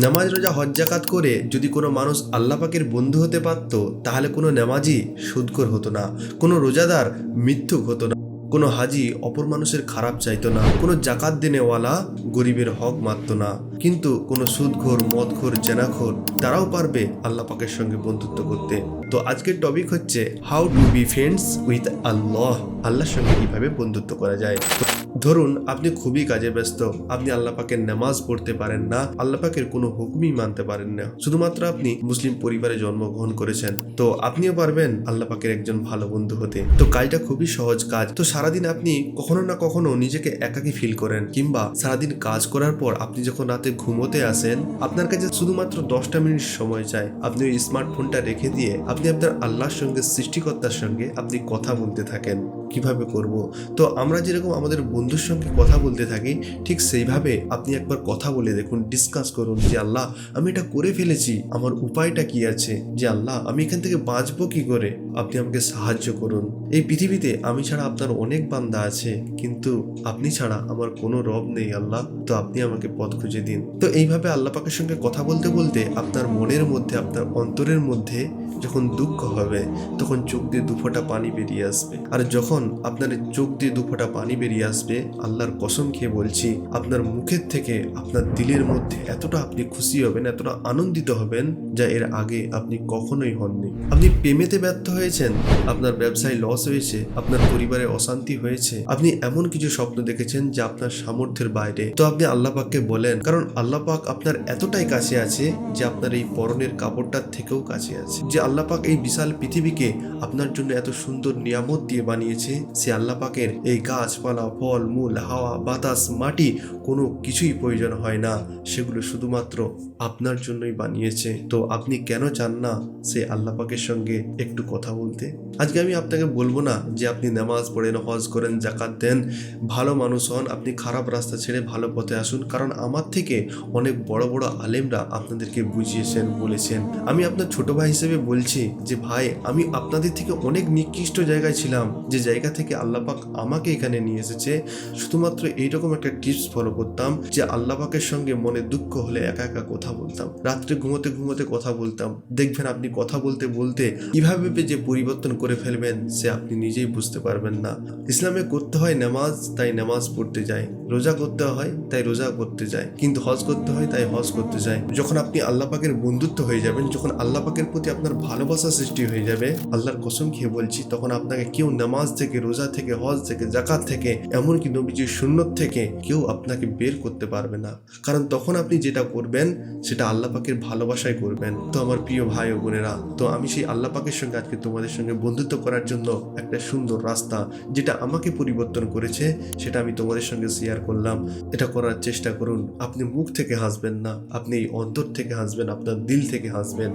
নামাজ রোজা হজ্জাকাত করে যদি কোনো মানুষ আল্লাপাকের বন্ধু হতে পারত, তাহলে কোনো নামাজি সুদকর হতো না, কোনো রোজাদার মৃত্যুক হতো না, কোনো হাজি অপর মানুষের খারাপ চাইতো না, কোনো জাকাত দিনেওয়ালা গরিবের হক মারত না। কিন্তু কোনো সুদঘোর মদঘোর জেনাখোর তারাও পারবে আল্লাহ পাকের সঙ্গে বন্ধুত্ব করতে। তো আজকের টপিক হচ্ছে how to be friends with Allah, আল্লাহর সঙ্গে কীভাবে বন্ধুত্ব করা যায়। ধরুন আপনি খুবই কাজে ব্যস্ত, আপনি আল্লাহ পাকের নামাজ পড়তে পারেন না, আল্লাহ পাকের কোনো হুকুমই মানতে পারেন না। শুধুমাত্র আপনি মুসলিম পরিবারে জন্মগ্রহণ করেছেন, তো আপনিও পারবেন আল্লাহ পাকের একজন ভালো বন্ধু হতে। তো কাজটা খুবই সহজ কাজ। তো সারাদিন আপনি কখনো না কখনো নিজেকে একাকী ফিল করেন, কিংবা সারাদিন কাজ করার পর আপনি যখন রাতে ঘুমোতে আসেন, আপনার কাছে শুধুমাত্র দশটা মিনিট সময় চাই। আপনি ওই স্মার্টফোনটা রেখে দিয়ে আপনি আপনার আল্লাহর সঙ্গে, সৃষ্টিকর্তার সঙ্গে আপনি কথা বলতে থাকেন। কীভাবে করব? তো আমরা যেরকম আমাদের বন্ধুর সঙ্গে কথা বলতে থাকি, ঠিক সেইভাবে আপনি একবার কথা বলে দেখুন ডিসকাস করুন যে, আল্লাহ, আমি এটা করে ফেলেছি। আমার উপায়টা কি আছে? যে, আল্লাহ, আমি এখান থেকে বাঁচবো কি করে? আপনি আমাকে সাহায্য করুন। এই পৃথিবীতে আমি ছাড়া আপনার অনেক বান্দা আছে, কিন্তু আপনি ছাড়া আমার কোনো রব নেই, আল্লাহ। তো আপনি আমাকে পথ খুঁজে দিন। তো এইভাবে আল্লাপাকের সঙ্গে কথা বলতে বলতে আপনার মনের মধ্যে আপনার অন্তরের মধ্যে যখন দুঃখ হবে, তখন চোখ দিয়ে দুফোঁটা পানি বেরিয়ে আসবে। আর যখন আপনার চোখ দিয়ে দুফোঁটা পানি বেরিয়ে আসবে, আল্লাহর কসম খেয়ে বলছি, আপনার মুখের থেকে আপনার দিলের মধ্যে এতটা আপনি খুশি হবেন, এতটা আনন্দিত হবেন, যা এর আগে আপনি কখনোই হননি। আপনি প্রেমেতে ব্যর্থ হয়েছেন, আপনার ব্যবসায় লস হয়েছে, আপনার পরিবারে অশান্তি হয়েছে, আপনি এমন কিছু স্বপ্ন দেখেছেন যা আপনার সামর্থ্যের বাইরে। তো আপনি আল্লাহ পাককে বলেন, কারণ আল্লাহ পাক আপনার এতটাই কাছে আছে যে আপনার এই পরনের কাপড়টার থেকেও কাছে আছে। যে আল্লাহ পাক এই বিশাল পৃথিবীকে আপনার জন্য এত সুন্দর নিয়ামত দিয়ে বানিয়েছে, সে আল্লাপাকের এই গাছপালা, ফল, মূল, হাওয়া, বাতাস, মাটি কোনো কিছুই প্রয়োজন হয় না। সেগুলো শুধুমাত্র আপনার জন্যই বানিয়েছে। তো আপনি কেন চান না সে আল্লাহ পাকের সঙ্গে একটু কথা বলতে? আজকে আমি আপনাকে বলব না যে আপনি নামাজ পড়েন, হজ করেন জাকাত দেন, ভালো মানুষ হন, আপনি খারাপ রাস্তা ছেড়ে ভালো পথে আসুন, কারণ আমার থেকে অনেক বড় বড় আলেমরা আপনাদেরকে বুঝিয়েছেন, বলেছেন। আমি আপনার ছোট ভাই হিসেবে বলছি যে, ভাই, আমি আপনাদের থেকে অনেক নিকৃষ্ট জায়গায় ছিলাম। যে জায়গা থেকে আল্লাহ পাক আমাকে এখানে নিয়ে এসেছে। শুধুমাত্র এইরকম একটা টিপস ফলো করতাম যে আল্লাপাকের সঙ্গে মনে দুঃখ হলে একা একা কথা বলতাম। রাত্রে ঘুমোতে ঘুমোতে কথা বলতাম। দেখবেন আপনি কথা বলতে বলতে কীভাবে যে পরিবর্তন করে ফেলবেন, সে আপনি নিজেই বুঝতে পারবেন না। ইসলামে করতে হয় নামাজ, তাই নামাজ পড়তে যায়। রোজা করতে হয়, তাই রোজা করতে যায়। কিন্তু হজ করতে হয়, তাই হজ করতে যায়। যখন আপনি আল্লাহ পাকের বন্ধুত্ব হয়ে যাবেন, যখন আল্লাহ পাকের প্রতি আপনার ভালোবাসা সৃষ্টি হয়ে যাবে। আল্লাহর কসম খেয়ে বলছি, তখন আপনাকে কেউ নামাজ থেকে, রোজা থেকে, হজ থেকে জাকাত থেকে, এমনকি নবীজির সুন্নত থেকে কেউ আপনাকে বের করতে পারবে না। কারণ তখন আপনি যেটা করবেন, সেটা আল্লাহ পাকের ভালোবাসায় করবেন। তো আমার প্রিয় ভাই ও বোনেরা, তো আমি সেই আল্লাহ পাকের সঙ্গে আজকে তোমাদের সঙ্গে বন্ধুত্ব করার জন্য একটা সুন্দর রাস্তা, যেটা আমাকে পরিবর্তন করেছে, সেটা আমি তোমাদের সঙ্গে শেয়ার করলাম। এটা করার চেষ্টা করুন। আপনি মুখ থেকে হাসবেন না, আপনি অন্তর থেকে হাসবেন, আপনার দিল থেকে হাসবেন।